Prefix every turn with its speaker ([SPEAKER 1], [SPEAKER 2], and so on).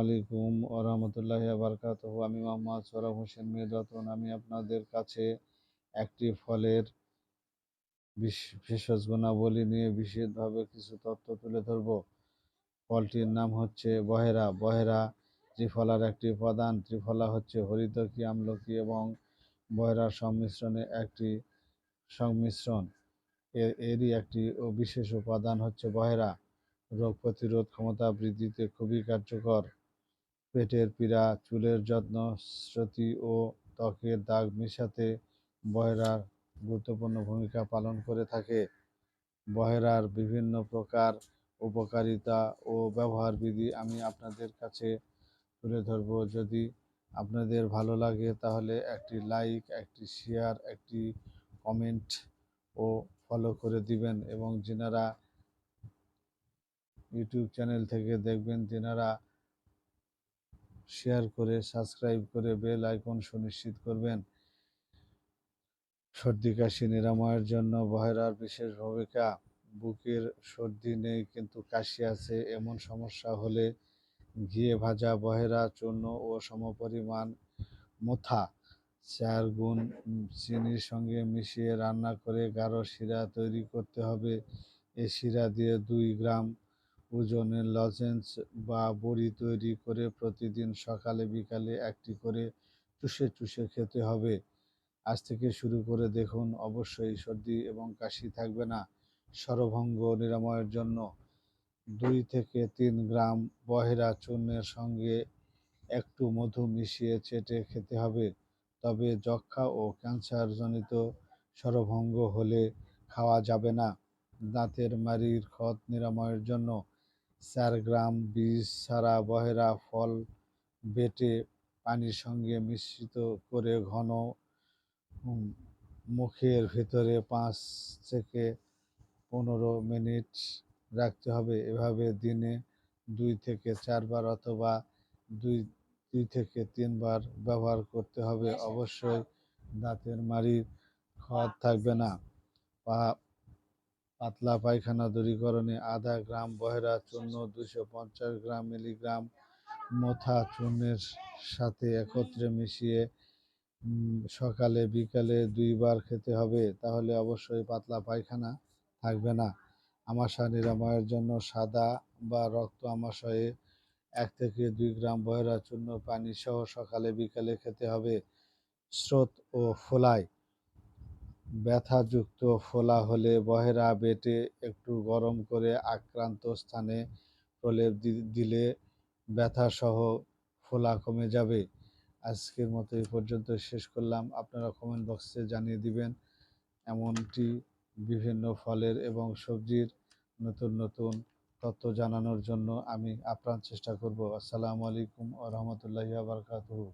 [SPEAKER 1] আলাইকুম ওরহমতুল্লাহ বারকাত আমি মোহাম্মদ সৌরভ হোসেন মীর রতন আমি আপনাদের কাছে একটি ফলের ভেষজ গুণাবলী নিয়ে বিশেষভাবে কিছু তথ্য তুলে ধরব। ফলটির নাম হচ্ছে বহেরা। বহেরা ত্রিফলার একটি উপাদান ত্রিফলা হচ্ছে হরিতকি আমলকি এবং বহেরার সংমিশ্রণে একটি সংমিশ্রণ। এর এরই একটি বিশেষ উপাদান হচ্ছে বহেরা। রোগ প্রতিরোধ ক্ষমতা বৃদ্ধিতে খুবই কার্যকর। পেটের পীড়া, চুলের যত্ন শ্রুতি ও ত্বকের দাগ মিশাতে বহেরার গুরুত্বপূর্ণ ভূমিকা পালন করে থাকে। বহেরার বিভিন্ন প্রকার উপকারিতা ও ব্যবহার বিধি আমি আপনাদের কাছে তুলে ধরব। যদি আপনাদের ভালো লাগে তাহলে একটি লাইক, একটি শেয়ার, একটি কমেন্ট ও ফলো করে দিবেন এবং যেনারা ইউটিউব চ্যানেল থেকে দেখবেন তেনারা শেয়ার করে, সাবস্ক্রাইব করে, বেল আইকন সুনিশ্চিত করবেন। সর্দি, কাশি নিরাময়ের জন্য বহেরার বিশেষ ভূমিকা। বুকের সর্দি নেই, কিন্তু কাশি আছে। এমন সমস্যা হলে ঘিয়ে ভাজা বহেরা চূর্ণ ও সমপরিমাণ মোথা, চার গুণ চিনির সঙ্গে মিশিয়ে রান্না করে গাঢ় শিরা তৈরি করতে হবে। এই শিরা দিয়ে দুই গ্রাম ওজনের লজেন্স বা বড়ি তৈরি করে প্রতিদিন সকালে, বিকালে একটি করে চুষে চুষে খেতে হবে। আজ থেকে শুরু করে দেখুন, অবশ্যই সর্দি এবং কাশি থাকবে না। সরভঙ্গ নিরাময়ের জন্য দুই থেকে তিন গ্রাম বহেরা চূর্ণের সঙ্গে একটু মধু মিশিয়ে চেটে খেতে হবে। তবে যক্ষা ও ক্যান্সারজনিত সরভঙ্গ হলে খাওয়া যাবে না। দাঁতের মারির ক্ষত নিরাময়ের জন্য চার গ্রাম বীজ ছাড়া বহেরা ফল বেটে পানির সঙ্গে মিশ্রিত করে ঘন মুখের ভিতরে পাঁচ থেকে পনেরো মিনিট রাখতে হবে। এভাবে দিনে দুই থেকে চারবার অথবা দুই দুই থেকে তিনবার ব্যবহার করতে হবে। অবশ্যই দাঁতের মাড়ির ক্ষত থাকবে না। পা পাতলা পায়খানা দূরীকরণে আধা গ্রাম বহেরা, চূর্ণ দুশো পঞ্চাশ গ্রাম মিলিগ্রাম, মথা চূর্ণের সাথে একত্রে মিশিয়ে সকালে, বিকালে দুইবার খেতে হবে। তাহলে অবশ্যই পাতলা পায়খানা থাকবে না। আমাশা নিরাময়ের জন্য সাদা বা রক্ত আমাশয়ে এক থেকে দুই গ্রাম বহেরা চূর্ণ পানি সহ সকালে, বিকালে খেতে হবে। স্রোত ও ফোলায় ব্যথাযুক্ত ফোলা হলে বহেরা বেটে একটু গরম করে আক্রান্ত স্থানে প্রলেপ দিলে ব্যথাসহ ফোলা কমে যাবে। আজকের মতো এই পর্যন্ত শেষ করলাম। আপনারা কমেন্ট বক্সে জানিয়ে দিবেন এমনটি বিভিন্ন ফলের এবং সবজির নতুন নতুন তথ্য জানানোর জন্য আমি আপ্রাণ চেষ্টা করব। আসসালামু আলাইকুম ও রহমতুল্লাহি বারকাতুহু।